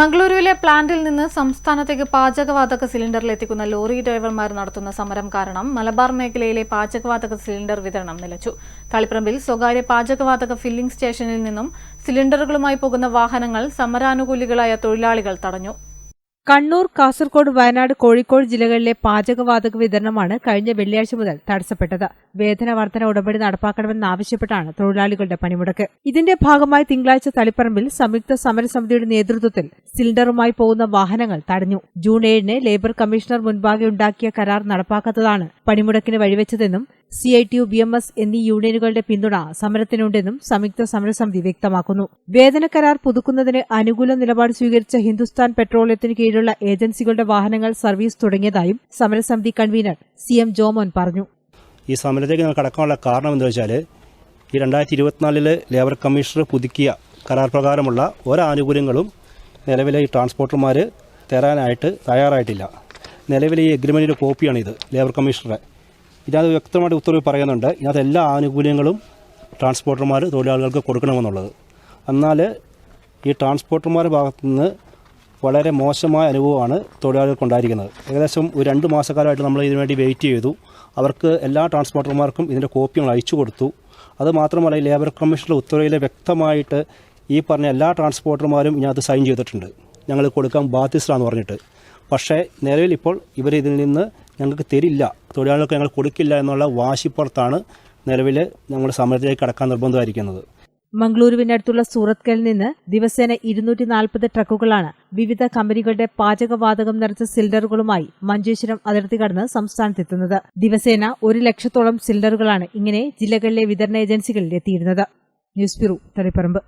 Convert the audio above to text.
മംഗളൂരുവിലെ പ്ലാന്റിൽ നിന്ന് സംസ്ഥാനത്തേക്ക് പാചകവാതക സിലിണ്ടറിൽ എത്തിക്കുന്ന ലോറി ഡ്രൈവർമാർ നടത്തുന്ന സമരം കാരണം മലബാർ മേഖലയിലെ പാചകവാതക സിലിണ്ടർ വിതരണം നിലച്ചു. തളിപ്പറമ്പിൽ സ്വകാര്യ പാചകവാതക ഫില്ലിംഗ് സ്റ്റേഷനിൽ നിന്നും സിലിണ്ടറുകളുമായി പോകുന്ന വാഹനങ്ങൾ സമരാനുകൂലികളായ തൊഴിലാളികൾ തടഞ്ഞു. കണ്ണൂർ കാസർഗോഡ് വയനാട് കോഴിക്കോട് ജില്ലകളിലെ പാചകവാതക വിതരണമാണ് കഴിഞ്ഞ വെള്ളിയാഴ്ച മുതൽ തടസ്സപ്പെട്ടത്. വേതന വർധന ഉടമ്പടി നടപ്പാക്കണമെന്നാവശ്യപ്പെട്ടാണ് തൊഴിലാളികളുടെ പണിമുടക്ക്. ഇതിന്റെ ഭാഗമായി തിങ്കളാഴ്ച തളിപ്പറമ്പിൽ സംയുക്ത സമരസമിതിയുടെ നേതൃത്വത്തിൽ സിലിണ്ടറുമായി പോകുന്ന വാഹനങ്ങൾ തടഞ്ഞു. ജൂൺ ഏഴിന് ലേബർ കമ്മീഷണർ മുൻപാകെ ഉണ്ടാക്കിയ കരാർ നടപ്പാക്കാത്തതാണ് പണിമുടക്കിന് വഴിവെച്ചതെന്നും C I T U B M S എന്നീ യൂണിയനുകളുടെ പിന്തുണ സമരത്തിനുണ്ടെന്നും സംയുക്ത സമരസമിതി വ്യക്തമാക്കുന്നു. വേതന കരാർ പുതുക്കുന്നതിന് അനുകൂല നിലപാട് സ്വീകരിച്ച ഹിന്ദുസ്ഥാൻ പെട്രോളിയത്തിന് കീഴിലുള്ള ഏജൻസികളുടെ വാഹനങ്ങൾ സർവീസ് തുടങ്ങിയതായും സമരസമിതി കൺവീനർ സി എം ജോമോൻ പറഞ്ഞു. ഈ സമരത്തേക്ക് നമുക്ക് കടക്കാനുള്ള കാരണം എന്താ വെച്ചാൽ ഈ രണ്ടായിരത്തി ഇരുപത്തിനാലിൽ ലേബർ കമ്മീഷണർ പുതുക്കിയ കരാർ പ്രകാരമുള്ള ഒരാനുകൂല്യങ്ങളും നിലവിലെ ഈ ട്രാൻസ്പോർട്ടർമാർ തരാനായിട്ട് തയ്യാറായിട്ടില്ല. നിലവിലെ ഈ എഗ്രിമെന്റിന്റെ കോപ്പിയാണിത് ലേബർ കമ്മീഷണറെ. ഇതിനകത്ത് വ്യക്തമായിട്ട് ഉത്തരവ് പറയുന്നുണ്ട്. ഇതിനകത്ത് എല്ലാ ആനുകൂല്യങ്ങളും ട്രാൻസ്പോർട്ടർമാർ തൊഴിലാളികൾക്ക് കൊടുക്കണമെന്നുള്ളത്. എന്നാൽ ഈ ട്രാൻസ്പോർട്ടർമാരുടെ ഭാഗത്തുനിന്ന് വളരെ മോശമായ അനുഭവമാണ് തൊഴിലാളികൾക്ക് ഉണ്ടായിരിക്കുന്നത്. ഏകദേശം ഒരു രണ്ട് മാസക്കാലമായിട്ട് നമ്മൾ ഇതിനുവേണ്ടി വെയിറ്റ് ചെയ്തു. അവർക്ക് എല്ലാ ട്രാൻസ്പോർട്ടർമാർക്കും ഇതിന്റെ കോപ്പി നമ്മൾ അയച്ചു കൊടുത്തു. അത് മാത്രമല്ല ഈ ലേബർ കമ്മീഷന്റെ ഉത്തരവിൽ വ്യക്തമായിട്ട് ഈ പറഞ്ഞ എല്ലാ ട്രാൻസ്പോർട്ടർമാരും ഇതിനകത്ത് സൈൻ ചെയ്തിട്ടുണ്ട്. ഞങ്ങൾ കൊടുക്കാൻ ബാധ്യസ്ഥരാണെന്ന് പറഞ്ഞിട്ട്. പക്ഷേ നിലവിൽ ഇപ്പോൾ ഇവർ നിന്ന് ഞങ്ങൾക്ക് തരില്ല. തൊഴിലാളികൾക്ക് ഞങ്ങൾ കൊടുക്കില്ല എന്നുള്ള വാശിപ്പുറത്താണ് നിലവിൽ ഞങ്ങൾ സമരത്തിലേക്ക് കടക്കാൻ നിർബന്ധമായിരിക്കുന്നത്. മംഗളൂരുവിനടുത്തുള്ള സൂറത്കലിൽ നിന്ന് ദിവസേന ഇരുന്നൂറ്റി നാൽപ്പത് ട്രക്കുകളാണ് വിവിധ കമ്പനികളുടെ പാചകവാതകം നിറച്ച സിലിണ്ടറുകളുമായി മഞ്ചേശ്വരം അതിർത്തി കടന്ന് സംസ്ഥാനത്തെത്തുന്നത്. ദിവസേന ഒരു ലക്ഷത്തോളം സിലിണ്ടറുകളാണ് ഇങ്ങനെ ജില്ലകളിലെ വിതരണ ഏജൻസികളിൽ എത്തിയിരുന്നത്. News bureau Taliparamba.